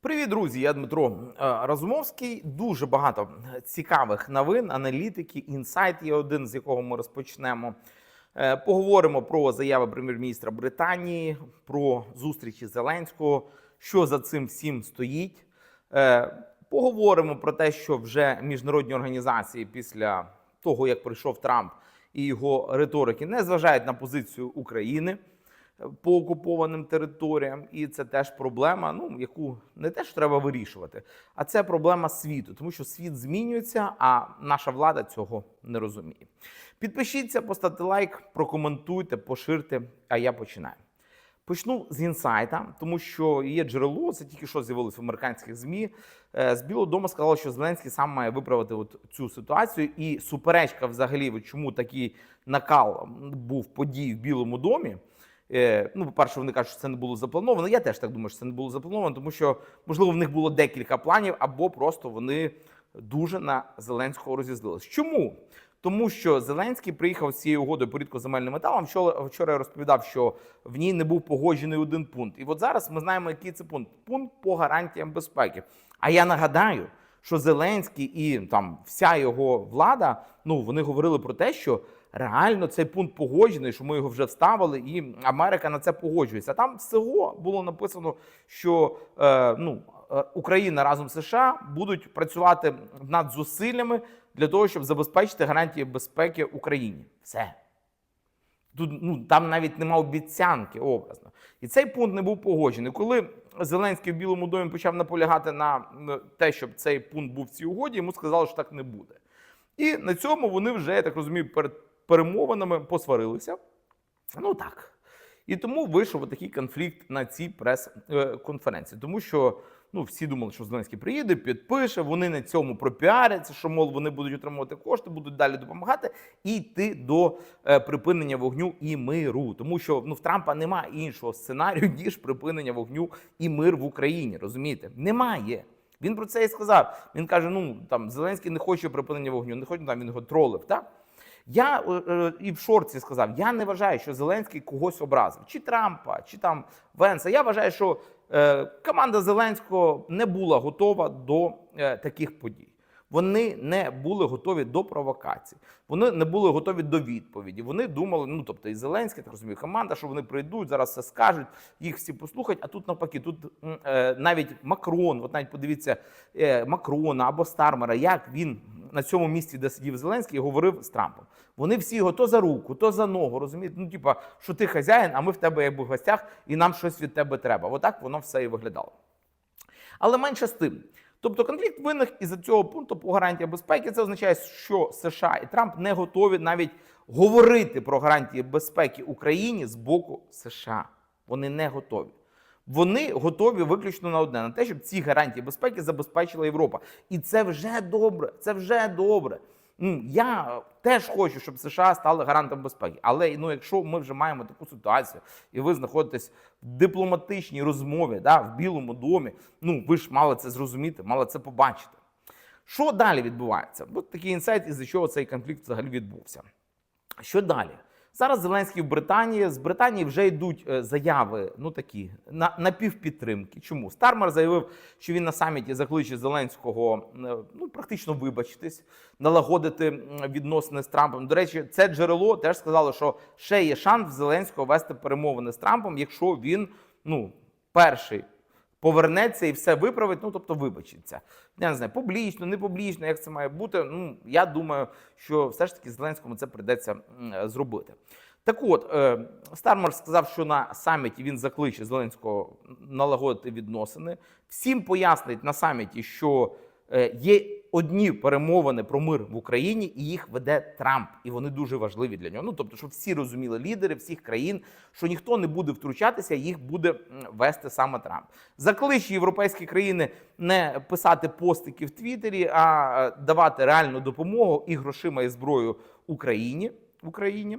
Привіт, друзі! Я Дмитро е, Разумовський. Дуже багато цікавих новин, аналітики, інсайт є один, з якого ми розпочнемо. Е, Поговоримо про заяви прем'єр-міністра Британії, про зустрічі Зеленського, що за цим всім стоїть. Е, Поговоримо про те, що вже міжнародні організації після того, як прийшов Трамп і його риторики, не зважають на позицію України по окупованим територіям, і це теж проблема, ну яку не теж треба вирішувати, а це проблема світу, тому що світ змінюється, а наша влада цього не розуміє. Підпишіться, поставте лайк, прокоментуйте, поширте. А я починаю. Почну з інсайта, тому що є джерело, це тільки що з'явилось в американських змі. Е, З Білого Дому сказали, що Зеленський сам має виправити от цю ситуацію. І суперечка, взагалі, чому такий накал був подій в Білому домі. Е, Ну, по-перше, вони кажуть, що це не було заплановано. Я теж так думаю, що це не було заплановано, тому що можливо в них було декілька планів, або просто вони дуже на Зеленського розізлились. Чому? Тому що Зеленський приїхав з цією угодою по рідкоземельним металам. Вчора, вчора я розповідав, що в ній не був погоджений один пункт. І от зараз ми знаємо, який це пункт. Пункт по гарантіям безпеки. А я нагадаю, що Зеленський і там вся його влада, ну вони говорили про те, що реально цей пункт погоджений, що ми його вже вставили, і Америка на це погоджується. Там всього було написано, що е, ну, е, Україна разом з США будуть працювати над зусиллями для того, щоб забезпечити гарантії безпеки Україні. Все. Тут ну там навіть нема обіцянки образно. І цей пункт не був погоджений. Коли Зеленський в Білому домі почав наполягати на те, щоб цей пункт був в цій угоді, йому сказали, що так не буде. І на цьому вони вже, я так розумію, перед перемовинами посварилися. Ну так. І тому вийшов такий конфлікт на цій прес-конференції. Тому що ну, всі думали, що Зеленський приїде, підпише, вони на цьому пропіаряться, що мов вони будуть отримувати кошти, будуть далі допомагати і йти до е, припинення вогню і миру. Тому що ну, в Трампа немає іншого сценарію, ніж припинення вогню і мир в Україні. Розумієте? Немає. Він про це і сказав. Він каже: ну там Зеленський не хоче припинення вогню, не хоче там він його тролив. Так? Я е, е, і в шорці сказав: я не вважаю, що Зеленський когось образив, чи Трампа, чи там Венса. Я вважаю, що е, команда Зеленського не була готова до таких подій. Вони не були готові до провокацій, вони не були готові до відповіді. Вони думали, ну тобто і Зеленський, так розумію, команда, що вони прийдуть, зараз все скажуть, їх всі послухають. А тут навпаки, тут е, навіть Макрон, от навіть подивіться е, Макрона або Стармера, як він на цьому місці, де сидів Зеленський, говорив з Трампом. Вони всі його то за руку, то за ногу. Розумієте? Ну, типа, що ти хазяїн, а ми в тебе якби в гостях, і нам щось від тебе треба. Отак воно все і виглядало. Але менше з тим. Тобто конфлікт виник із цього пункту по гарантії безпеки. Це означає, що США і Трамп не готові навіть говорити про гарантії безпеки Україні з боку США. Вони не готові. Вони готові виключно на одне на те, щоб ці гарантії безпеки забезпечила Європа. І це вже добре. Це вже добре. Я теж хочу, щоб США стали гарантом безпеки. Але ну, якщо ми вже маємо таку ситуацію, і ви знаходитесь в дипломатичній розмові да, в Білому домі, ну ви ж мали це зрозуміти, мали це побачити. Що далі відбувається? От такий інсайт, із-за чого цей конфлікт взагалі відбувся. Що далі? Зараз Зеленський в Британії. З Британії вже йдуть е, заяви, ну такі на напівпідтримки. Чому Стармер заявив, що він на саміті закличе Зеленського е, ну практично вибачитись, налагодити відносини з Трампом. До речі, це джерело теж сказало, що ще є шанс Зеленського вести перемовини з Трампом, якщо він ну перший повернеться і все виправить, ну тобто вибачиться. Я не знаю, публічно, не публічно, як це має бути. Ну я думаю, що все ж таки Зеленському це прийдеться зробити. Так от, Стармер сказав, що на саміті він закличе Зеленського налагодити відносини. Всім пояснить на саміті, що е, є одні перемовини про мир в Україні, і їх веде Трамп, і вони дуже важливі для нього. Ну тобто, щоб всі розуміли лідери всіх країн, що ніхто не буде втручатися, їх буде вести саме Трамп. Закличе європейські країни не писати постики в Твіттері, а е, давати реальну допомогу і грошима і зброю Україні в Україні.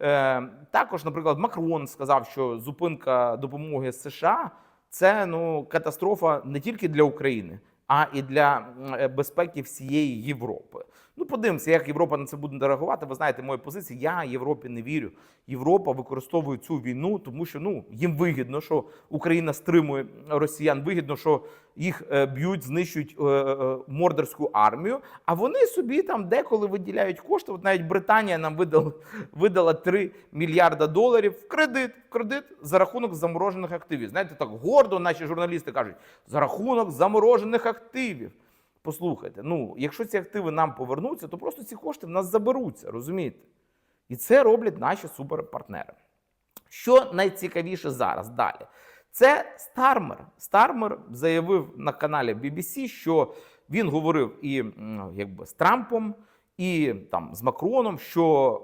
Е, також, наприклад, Макрон сказав, що зупинка допомоги США це ну катастрофа не тільки для України, а і для е, безпеки всієї Європи. Ну, подивимося, як Європа на це буде реагувати. Ви знаєте, мою позицію. Я Європі не вірю. Європа використовує цю війну, тому що ну їм вигідно, що Україна стримує росіян. Вигідно, що їх е, б'ють, знищують е, е, мордорську армію. А вони собі там деколи виділяють кошти. От навіть Британія нам видала, видала 3 мільярда доларів в кредит, в кредит за рахунок заморожених активів. Знаєте, так гордо наші журналісти кажуть, за рахунок заморожених активів. Послухайте, ну якщо ці активи нам повернуться, то просто ці кошти в нас заберуться, розумієте? І це роблять наші суперпартнери. Що найцікавіше зараз далі? Це Стармер. Стармер заявив на каналі BBC, що він говорив і якби з Трампом, і там з Макроном, що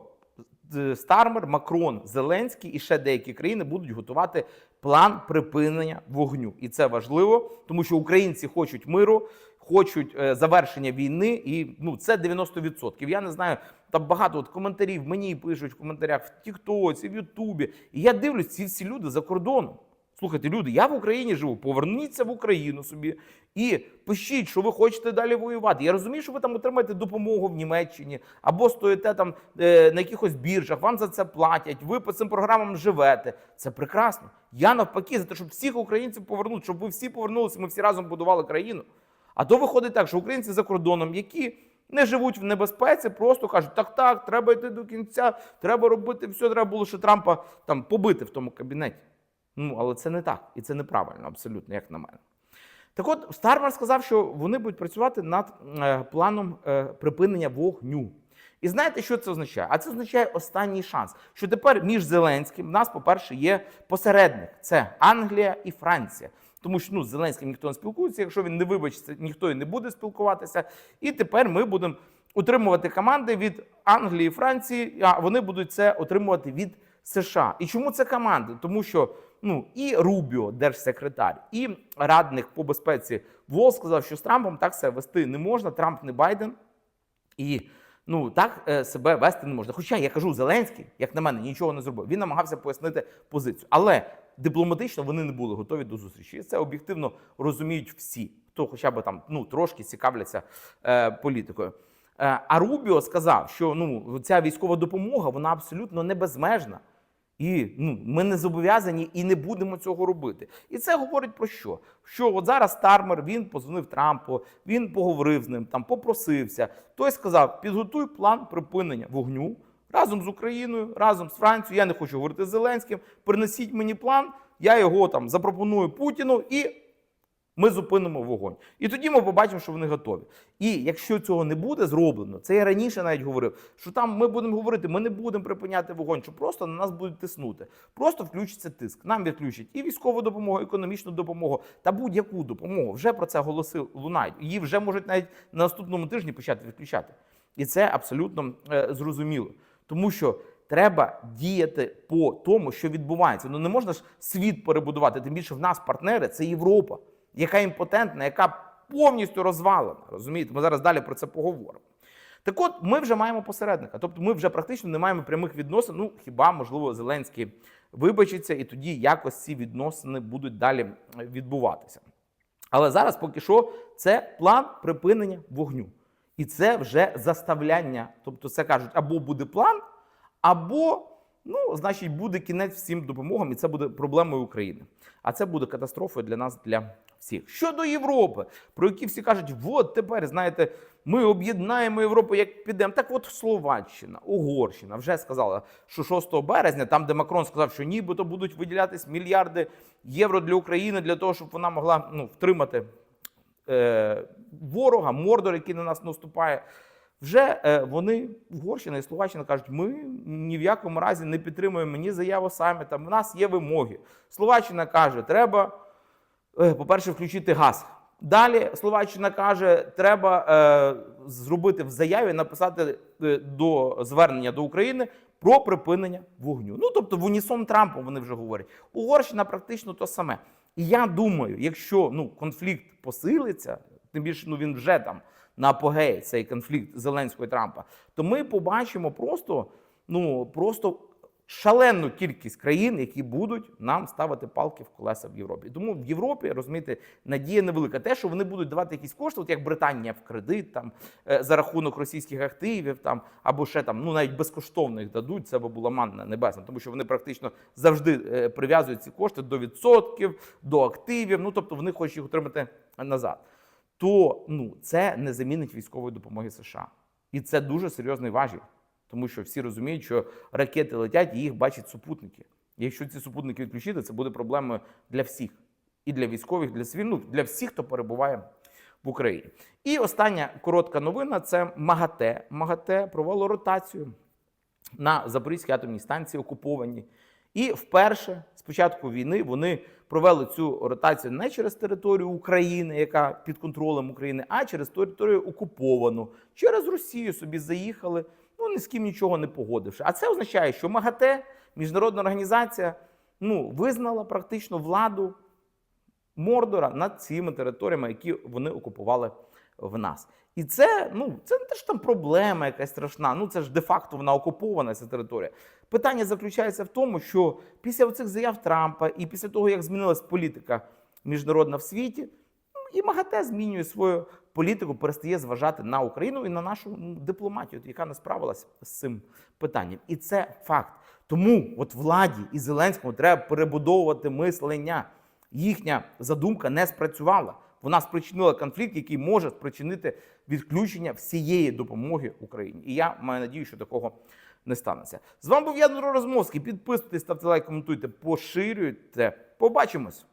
е, Стармер, Макрон, Зеленський і ще деякі країни будуть готувати план припинення вогню. І це важливо, тому що українці хочуть миру, хочуть е, завершення війни, і ну це 90%. Я не знаю, там багато от коментарів мені пишуть в коментарях в Тіктоці, в Ютубі. І я дивлюсь, ці всі люди за кордоном. Слухайте, люди, я в Україні живу. Поверніться в Україну собі і пишіть, що ви хочете далі воювати. Я розумію, що ви там отримаєте допомогу в Німеччині або стоїте там е, на якихось біржах, вам за це платять. Ви по цим програмам живете. Це прекрасно. Я навпаки за те, щоб всіх українців повернути, щоб ви всі повернулися, ми всі разом будували країну. А то виходить так, що українці за кордоном, які не живуть в небезпеці, просто кажуть, так, так, треба йти до кінця, треба робити все, треба було ще Трампа там побити в тому кабінеті. Ну, але це не так, і це неправильно, абсолютно, як на мене. Так от, Стармер сказав, що вони будуть працювати над е, планом е, припинення вогню. І знаєте, що це означає? А це означає останній шанс. Що тепер між Зеленським в нас, по-перше, є посередник це Англія і Франція. Тому що ну, з Зеленським ніхто не спілкується, якщо він не вибачиться, ніхто і не буде спілкуватися. І тепер ми будемо утримувати команди від Англії і Франції, а вони будуть це отримувати від США. І чому це команди? Тому що ну і Рубіо, держсекретар, і радник по безпеці Вол сказав, що з Трампом так себе вести не можна. Трамп не Байден. І ну так е, себе вести не можна. Хоча я кажу, Зеленський, як на мене, нічого не зробив. Він намагався пояснити позицію. Але дипломатично вони не були готові до зустрічі. Це об'єктивно розуміють всі, хто хоча б там ну трошки цікавляться е, політикою. Е, а Рубіо сказав, що ну ця військова допомога вона абсолютно не безмежна. І ну, ми не зобов'язані і не будемо цього робити. І це говорить про що? Що от зараз Стармер він позвонив Трампу, він поговорив з ним, там попросився. Той сказав: підготуй план припинення вогню разом з Україною, разом з Францією. Я не хочу говорити з Зеленським. Принесіть мені план, я його там запропоную Путіну і. Ми зупинимо вогонь. І тоді ми побачимо, що вони готові. І якщо цього не буде зроблено, це я раніше навіть говорив, що там ми будемо говорити, ми не будемо припиняти вогонь, що просто на нас будуть тиснути. Просто включиться тиск. Нам відключать і військову допомогу, і економічну допомогу та будь-яку допомогу. Вже про це голоси лунають. Її вже можуть навіть на наступному тижні почати відключати. І це абсолютно е, зрозуміло, тому що. Треба діяти по тому, що відбувається. Ну не можна ж світ перебудувати. Тим більше в нас партнери це Європа яка імпотентна, яка повністю розвалена. Розумієте, ми зараз далі про це поговоримо. Так от, ми вже маємо посередника, тобто ми вже практично не маємо прямих відносин. Ну хіба можливо Зеленський вибачиться, і тоді якось ці відносини будуть далі відбуватися. Але зараз, поки що, це план припинення вогню. І це вже заставляння. Тобто, це кажуть, або буде план, або Ну, значить, буде кінець всім допомогам, і це буде проблемою України. А це буде катастрофою для нас, для всіх. Щодо Європи, про які всі кажуть, от тепер знаєте, ми об'єднаємо Європу, як підемо. Так, от Словаччина, Угорщина вже сказала, що 6 березня, там, де Макрон сказав, що нібито будуть виділятись мільярди євро для України для того, щоб вона могла ну, втримати ворога, мордор, який на нас наступає. Вже е, вони Угорщина і Словаччина кажуть, ми ні в якому разі не підтримуємо ні заяву саміта. В нас є вимоги. Словаччина каже, треба, е, по-перше, включити газ. Далі Словаччина каже, треба е, зробити в заяві, написати е, до звернення до України про припинення вогню. Ну тобто в унісон Трампом вони вже говорять. Угорщина практично то саме. І я думаю, якщо ну конфлікт посилиться, тим більше ну він вже там на апогеї цей конфлікт Зеленського і Трампа, то ми побачимо просто, ну просто шалену кількість країн, які будуть нам ставити палки в колеса в Європі. Тому в Європі розумієте, надія невелика. Те, що вони будуть давати якісь кошти, от як Британія в кредит, там е, за рахунок російських активів, там або ще там, ну навіть безкоштовно їх дадуть. Це би була манна небесна, тому що вони практично завжди е, прив'язують ці кошти до відсотків, до активів. Ну тобто вони хочуть їх отримати назад. То ну це не замінить військової допомоги США, і це дуже серйозний важіль. Тому що всі розуміють, що ракети летять і їх бачать супутники. Якщо ці супутники відключити, це буде проблемою для всіх. І для військових, для цивільних, ну, для всіх, хто перебуває в Україні. І остання коротка новина це МАГАТЕ. МАГАТЕ провело ротацію на Запорізькій атомній станції окуповані. І вперше з початку війни вони провели цю ротацію не через територію України, яка під контролем України, а через територію окуповану, через Росію собі заїхали, ні з ким нічого не погодивши. А це означає, що МАГАТЕ, міжнародна організація, ну визнала практично владу Мордора над цими територіями, які вони окупували в нас. І це ну це не те ж там проблема якась страшна. Ну це ж де-факто вона окупована ця територія. Питання заключається в тому, що після цих заяв Трампа і після того, як змінилась політика міжнародна в світі, ну, і МАГАТЕ змінює свою політику, перестає зважати на Україну і на нашу дипломатію, яка не справилася з цим питанням. І це факт. Тому от владі і Зеленському треба перебудовувати мислення. Їхня задумка не спрацювала. Вона спричинила конфлікт, який може спричинити відключення всієї допомоги Україні. І я маю надію, що такого не станеться. З вами був Ядро Розмовський. Підписуйтесь, ставте лайк, коментуйте, поширюйте. Побачимось.